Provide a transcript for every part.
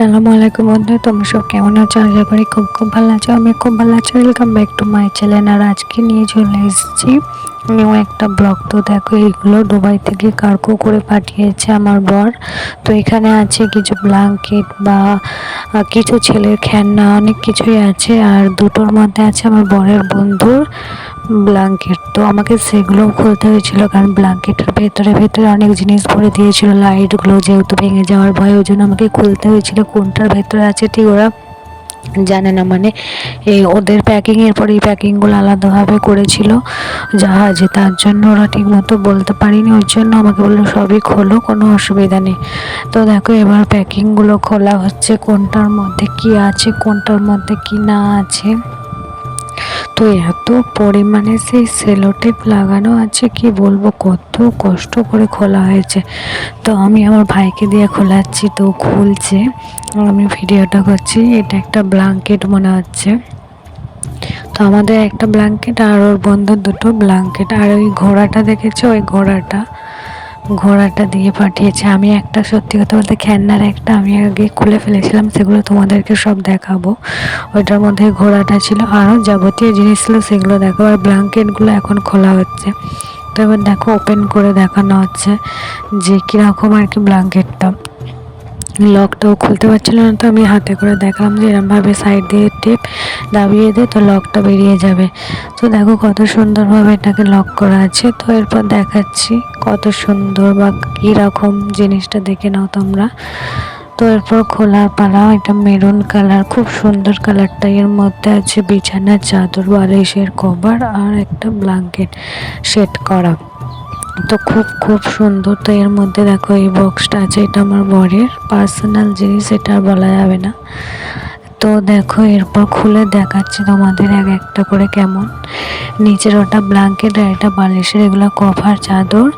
আসসালামু আলাইকুম বন্ধু, তোমরা সব কেমন আছো? আশা করি খুব খুব ভালো আছো। আমি খুব ভালো আছি। Welcome back to my channel আর আজকে নিয়ে চলে এসেছি নিউ একটা ব্লগ তো দেখো এইগুলো দুবাই থেকে কার্গো করে পাঠিয়েছে আমার বর। তো এখানে আছে কিছু ব্ল্যাঙ্কেট বা কিছু ছেলের খেলনা, অনেক কিছুই আছে। আর দুটোর মধ্যে আছে আমার বরের বন্ধুর ব্ল্যাঙ্কেট তো আমাকে সেগুলো খুলতে হয়েছিল কারণ ব্ল্যাঙ্কেটের ভেতরে ভেতরে অনেক জিনিস ভরে দিয়েছিল। লাইটগুলো যেহেতু ভেঙে যাওয়ার ভয় ওই জন্য আমাকে খুলতে হয়েছিল। কোনটার ভেতরে আছে ঠিক ওরা জানে না মানে এই ওদের প্যাকিংয়ের পরে এই প্যাকিংগুলো আলাদাভাবে করেছিল জাহাজে, তার জন্য ওরা ঠিক মতো বলতে পারিনি, ওর জন্য আমাকে বলল সবই খোলো, কোনো অসুবিধা নেই। তো দেখো এবার প্যাকিংগুলো খোলা হচ্ছে, কোনটার মধ্যে কি আছে, কোনটার মধ্যে কি না আছে। তো এত পরিমাণে সেই সেলোটেপ লাগানো আছে, কি বলব? কত কষ্ট করে খোলা হয়েছে। তো আমি আমার ভাইকে দিয়ে খোলাচ্ছি, তো খুলছে। আমি ভিডিওটা করছি, এটা একটা ব্ল্যাঙ্কেট মনে হচ্ছে। তো আমাদের একটা ব্ল্যাঙ্কেট আর ওর বন্ধুর দুটো ব্ল্যাঙ্কেট। আর ওই ঘোড়াটা দেখেছ? ওই ঘোড়াটা। ঘোড়াটা দিয়ে পাঠিয়েছে। আমি একটা, সত্যি কথা বলতে খেলনার একটা আমি আগে খুলে ফেলেছিলাম, সেগুলো তোমাদেরকে সব দেখাবো। ওইটার মধ্যে ঘোড়াটা ছিল। আরও যাবতীয় জিনিস ছিল, সেগুলো দেখো আর ব্ল্যাঙ্কেটগুলো এখন খোলা হচ্ছে। তো এবার দেখো ওপেন করে দেখানো হচ্ছে যে কীরকম আর কি ব্ল্যাঙ্কেটটা। লকটাও খুলতে পারছিল না, তো আমি হাতে করে দেখলাম যে এরমভাবে সাইড দিয়ে টেপ দাবিয়ে দে তো লকটা বেরিয়ে যাবে। তো দেখো কত সুন্দরভাবে এটাকে লক করা আছে। তো এরপর দেখাচ্ছি কত সুন্দর বা কীরকম জিনিসটা দেখে নাও তোমরা। তো এরপর খোলার পালা, এটা মেরুন কালার খুব সুন্দর কালারটা এর মধ্যে আছে বিছানার চাদর, বালিশের কভার আর একটা ব্ল্যাঙ্কেট সেট করা। তো খুব খুব সুন্দর। তো এর মধ্যে দেখো এই বক্সটা আছে, এটা আমার বরের। পার্সোনাল জিনিস, এটা আর বলা যাবে না। তো দেখো, এরপর খুলে দেখাচ্ছি তোমাদের এক একটা করে কেমন। নিচের ওটা ব্ল্যাঙ্কেট আর এটা বালিশের, এগুলো কভার চাদর।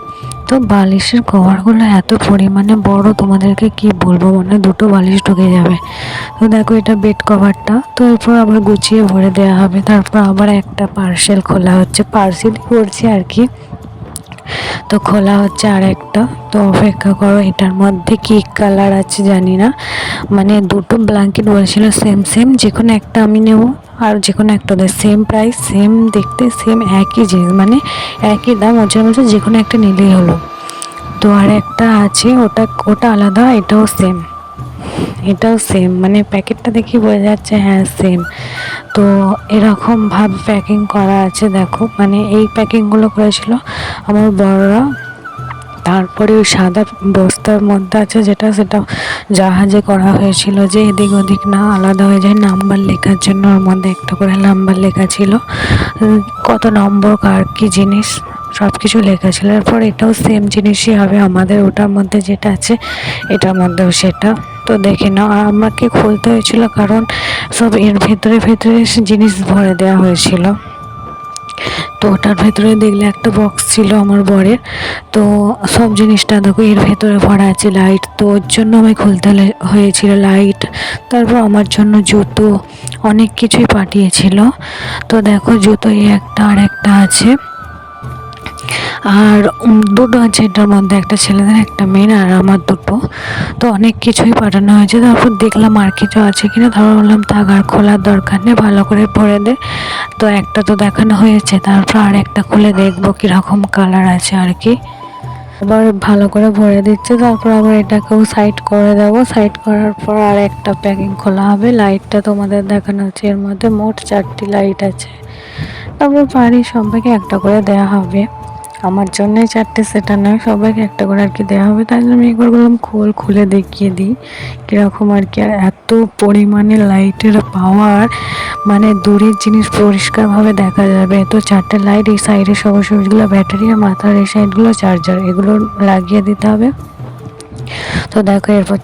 তো বালিশের কভারগুলো এত পরিমাণে বড়, তোমাদেরকে কি বলব? মানে দুটো বালিশ ঢুকে যাবে। তো দেখো, এটা বেড কভারটা তো এরপর আবার গুছিয়ে ভরে দেওয়া হবে। তারপর আবার একটা পার্সেল খোলা হচ্ছে। পার্সেল করছি আর কি। তো খোলা হচ্ছে আর একটা তো অপেক্ষা করো, এটার মধ্যে কি কালার আছে জানি না। মানে দুটো ব্ল্যাঙ্কেট বলেছিল সেম সেম যে কোনো একটা আমি নেব, আর যে কোনো একটা ওদের সেম প্রাইস সেম দেখতে সেম একই জিনিস মানে একই দাম ওর জন্য যে কোনো একটা নিলেই হলো। তো আর একটা আছে, ওটা ওটা আলাদা, এটাও সেম এটাও সেম মানে প্যাকেটটা দেখি বোঝা যাচ্ছে হ্যাঁ সেম তো এরকমভাবে প্যাকিং করা আছে, দেখো। মানে এই প্যাকিংগুলো করেছিল আমার বড়রা। তারপরে ওই সাদা বস্তার মধ্যে আছে যেটা, সেটা জাহাজে করা হয়েছিল যে এদিক ওদিক না আলাদা হয়ে যায়। নাম্বার লেখার জন্য ওর মধ্যে একটা করে নাম্বার লেখা ছিল। কত নম্বর, কার কী জিনিস সব কিছু লেখা ছিল। এরপর এটাও সেম জিনিসই হবে আমাদের ওটার মধ্যে যেটা আছে, এটার মধ্যেও সেটা। তো দেখে নাও। আর আমাকে খুলতে হয়েছিল কারণ সব এর ভেতরে ভেতরে জিনিস ভরে দেওয়া হয়েছিল। তো ওটার ভেতরে দেখলে একটা বক্স ছিল আমার বরের। তো সব জিনিসটা দেখো এর ভেতরে ভরা আছে লাইট তো ওর জন্য আমি খুলতে হয়েছিল লাইট তারপর আমার জন্য জুতো অনেক কিছুই পাঠিয়েছিল। তো দেখো জুতো এই একটা আর একটা আছে। আর দুটো আছে এটার মধ্যে, একটা ছেলেদের, একটা মেয়ের আর আমার দুটো। তো অনেক কিছুই পাঠানো হয়েছে। তারপর দেখলাম আর কিছু আছে কিনা। তারপর বললাম, থাক, আর খোলার দরকার নেই, ভালো করে ভরে দে। তো একটা তো দেখানো হয়েছে। তারপর আর একটা খুলে দেখব কীরকম কালার আছে আর কি। আবার ভালো করে ভরে দিচ্ছে। তারপর আবার এটাকেও সাইড করে দেবো। সাইড করার পর আর একটা প্যাকিং খোলা হবে। লাইটটা তোমাদের দেখানো হচ্ছে। এর মধ্যে মোট চারটি লাইট আছে। তারপর বাড়ির সবাইকে একটা করে দেওয়া হবে। আমার জন্যই চারটে সেটা নয় সবাইকে একটা করে আর কি দেওয়া হবে। তাই জন্য আমি একবার বললাম, খোল, খুলে দেখিয়ে দিই। কীরকম আর কি, আর এত পরিমাণে লাইটের পাওয়ার মানে দূরের জিনিস পরিষ্কারভাবে দেখা যাবে। তো চারটে লাইট এই সাইডে সবুজ সবুজগুলো ব্যাটারি আর মাথার এই সাইডগুলো চার্জার এগুলো লাগিয়ে দিতে হবে। তো দেখো, এরপর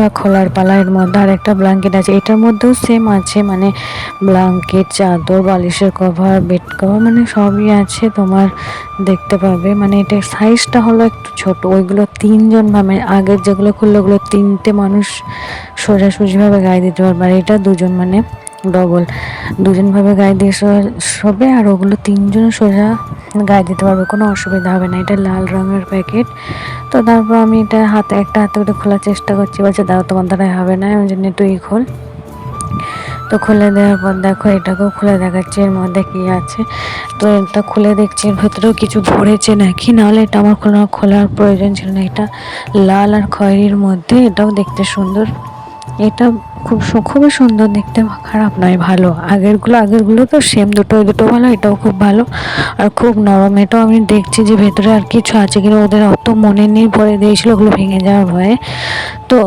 ছোটোটা খোলার পালা এর মধ্যে আর একটা ব্ল্যাঙ্কেট আছে। এটার মধ্যেও সেম আছে মানে ব্ল্যাঙ্কেট চাদর, বালিশের কভার বেড কভার মানে সবই আছে তোমার দেখতে পাবে। মানে এটার সাইজটা হলো একটু ছোট। ওইগুলো তিনজন ভাবে, আগের যেগুলো খুললো ওগুলো তিনটে মানুষ সোজাসুজিভাবে গায়ে দিতে পারবে। আর এটা দুজন মানে ডবল। দুজনভাবে গায়ে দিয়ে শোবে আর ওগুলো তিনজন সোজা গায়ে দিতে পারবে, কোনো অসুবিধা হবে না। এটা লাল রঙের প্যাকেট। তো তারপর আমি এটা হাতে, একটা হাতে করে খোলার চেষ্টা করছি, বলছে, দাও, তোমার দ্বারাই হবে না, ওই জন্য তুই খোল। তো খুলে দেওয়ার পর দেখো, এটাকেও খুলে দেখাচ্ছি, এর মধ্যে কি আছে। তো এটা খুলে দেখছি, এর ভেতরেও কিছু ভরেছে নাকি? নাহলে এটা আমার খোলা খোলার প্রয়োজন ছিল না। এটা লাল আর খয়েরির মধ্যে, এটাও দেখতে সুন্দর। এটা খুব খুবই সুন্দর দেখতে, খারাপ নয়, ভালো। আগেরগুলো আগেরগুলো তো সেম দুটো দুটো ভালো, এটাও খুব ভালো। আর খুব নরম, এটাও আমি দেখছি যে ভেতরে আর কিছু আছে কিনা, ওদের অত মনে নেই, পরে দিয়েছিল, ওগুলো ভেঙে যাওয়ার ভয়ে। তো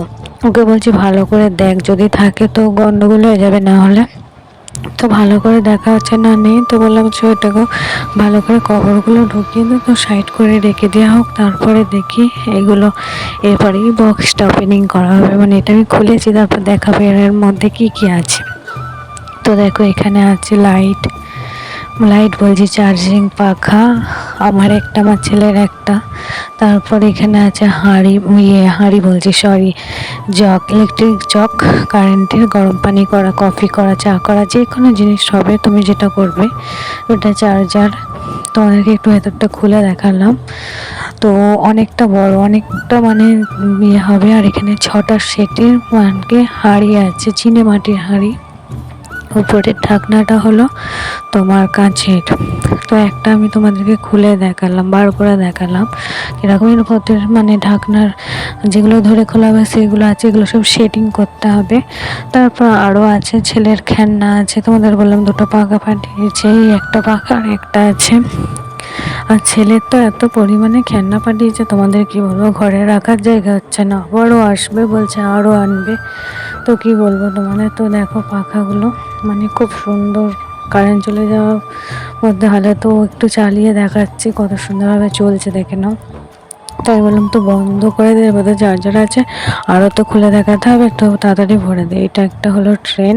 ওকে বলছি, ভালো করে দেখ, যদি থাকে তো গন্ডগোল হয়ে যাবে, না হলে। তো ভালো করে দেখা হচ্ছে না, নেই। তো বললাম যে ওটাকে ভালো করে কভারগুলো ঢুকিয়ে দিই তো সাইড করে রেখে দেওয়া হোক, তারপরে দেখি এগুলো। এরপরেই বক্সটা ওপেনিং করা হবে। মানে এটা আমি খুলেছি, তারপর দেখাবে এর মধ্যে কি কি আছে। তো দেখো, এখানে আছে লাইট। লাইট বলছি, চার্জিং পাখা। আমার একটা, আমার ছেলের একটা। তারপর এখানে আছে হাঁড়ি ইয়ে হাঁড়ি বলছি সরি জগ ইলেকট্রিক জগ কারেন্টের গরম পানি করা কফি করা, চা করা, যে কোনো জিনিস হবে, তুমি যেটা করবে, ওটা চার্জার তোমাদেরকে একটু ভেতরটা খুলে দেখালাম। তো অনেকটা বড়, অনেকটা মানে ইয়ে হবে, আর এখানে ছটা সেটের মানকে হাঁড়ি আছে, চিনে মাটির হাঁড়ি। উপরের ঢাকনাটা হলো তোমার কাঁচের। তো একটা আমি তোমাদেরকে খুলে দেখালাম, বার করে দেখালাম। এরকম এরকম মানে ঢাকনার যেগুলো ধরে খোলা হবে সেগুলো আছে, এগুলো সব সেটিং করতে হবে। তারপর আরও আছে ছেলের খেলনা আছে, তোমাদের বললাম দুটো পাখা ফাটিয়েছে, এই একটা পাখা আর একটা আছে। আর ছেলের তো এত পরিমাণে খেলনা পাঠিয়েছে, তোমাদের কি বলব? ঘরে রাখার জায়গা হচ্ছে না। আবারও আসবে বলছে, আরও আনবে। তো কি বলব তোমাদের? তো দেখো পাখাগুলো মানে খুব সুন্দর। কারেন্ট চলে যাওয়ার মধ্যে হলে তো একটু চালিয়ে দেখাচ্ছি কত সুন্দরভাবে চলছে, দেখে নাও। তাই বললাম, তো বন্ধ করে দিয়ে বোধহয় চার্জার আছে, আরও তো খুলে দেখাতে হবে, একটু তাড়াতাড়ি ভরে দেয় এটা একটা হলো ট্রেন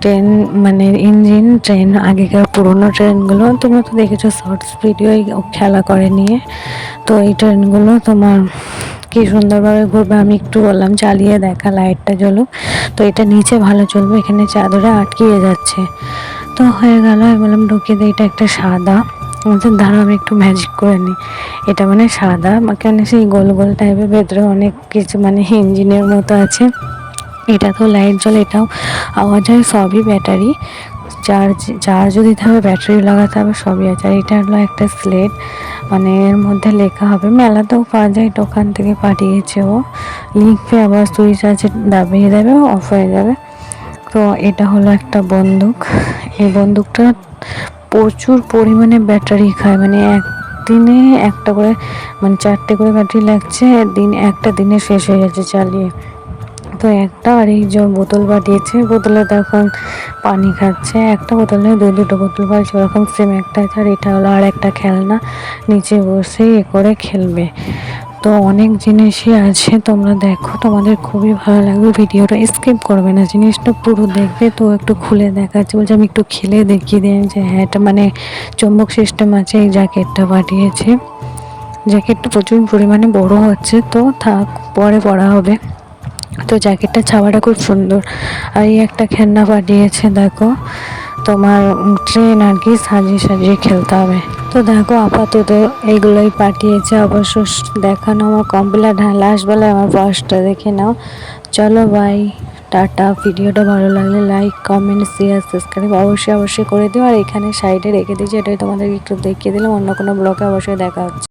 ট্রেন মানে ইঞ্জিন, ট্রেন, আগেকার পুরোনো ট্রেনগুলো। তোমরা তো দেখেছ শর্টস ভিডিও খেলা করে নিয়ে। তো এই ট্রেনগুলো তোমার কি সুন্দরভাবে ঘুরবে, আমি একটু বললাম, চালিয়ে দেখা, লাইটটা জ্বলুক। তো এটা নিচে ভালো চলবে, এখানে চাদরে আটকিয়ে যাচ্ছে। তো হয়ে গেল বললাম, ঢুকিয়ে দিই এটা একটা সাদা। আমাদের দাঁড়াও, আমি একটু ম্যাজিক করে নিই এটা মানে সাদা মানে সেই গোল গোল টাইপের ভেতরে অনেক কিছু মানে ইঞ্জিনের মতো আছে। এটা তো লাইট জ্বলে, এটাও আওয়াজ হয়, সবই ব্যাটারি চার্জ চার্জও দিতে হবে ব্যাটারি লাগাতে হবে, সবই আছে। আর এটা হলো একটা স্লেট মানে এর মধ্যে লেখা হবে মেলাতেও পাওয়া যায়, দোকান থেকে পাঠিয়েছে ও। লিখবে আবার সুইচ আছে, দাবিয়ে দেবে অফ হয়ে যাবে। তো এটা হলো একটা বন্দুক। এই বন্দুকটা প্রচুর পরিমাণে ব্যাটারি খায়। মানে এক দিনে একটা করে মানে চারটে করে ব্যাটারি লাগছে, দিন একটা দিনে শেষ হয়ে যাচ্ছে চালিয়ে। তো একটা আর এই যে বোতল পাঠিয়েছে, বোতলে তখন পানি খাচ্ছে, একটা বোতলে দুই দুটো বোতল পাচ্ছে ওরকম সেম একটা আর এটা হলো আর একটা খেলনা, নিচে বসে এ করে খেলবে। তো অনেক জিনিসই আছে। তোমরা দেখো, তোমাদের খুবই ভালো লাগবে। ভিডিওটা স্কিপ করবে না। জিনিসটা পুরো দেখবে তো একটু খুলে দেখাচ্ছে। বলছে, আমি একটু খেলে দেখিয়ে দিই। যে হ্যাঁ এটা মানে চুম্বক সিস্টেম আছে, এই জ্যাকেটটা পাঠিয়েছে। জ্যাকেটটা প্রচুর পরিমাণে বড় হচ্ছে, তো থাক, পরে পড়া হবে। তো জ্যাকেটটা ছাওয়াটা খুব সুন্দর। আর এই একটা খেলনা পাঠিয়েছে, দেখো। তোমার ট্রেন আর কি সাজিয়ে সাজিয়ে খেলতে হবে। তো দেখো আপাতত এইগুলোই পাঠিয়েছে, অবশ্য দেখানো আমার কমপ্লিট হ্যাঁ লাস্ট বেলায় আমার ফার্স্টটা দেখে নাও। চলো বাই টাটা। ভিডিওটা ভালো লাগলে লাইক কমেন্ট শেয়ার সাবস্ক্রাইব অবশ্যই অবশ্যই করে দিও। আর এখানে সাইডে রেখে দিয়েছি, এটাই তোমাদেরকে একটু দেখিয়ে দিলাম। অন্য কোনো ব্লগে অবশ্যই দেখা হচ্ছে।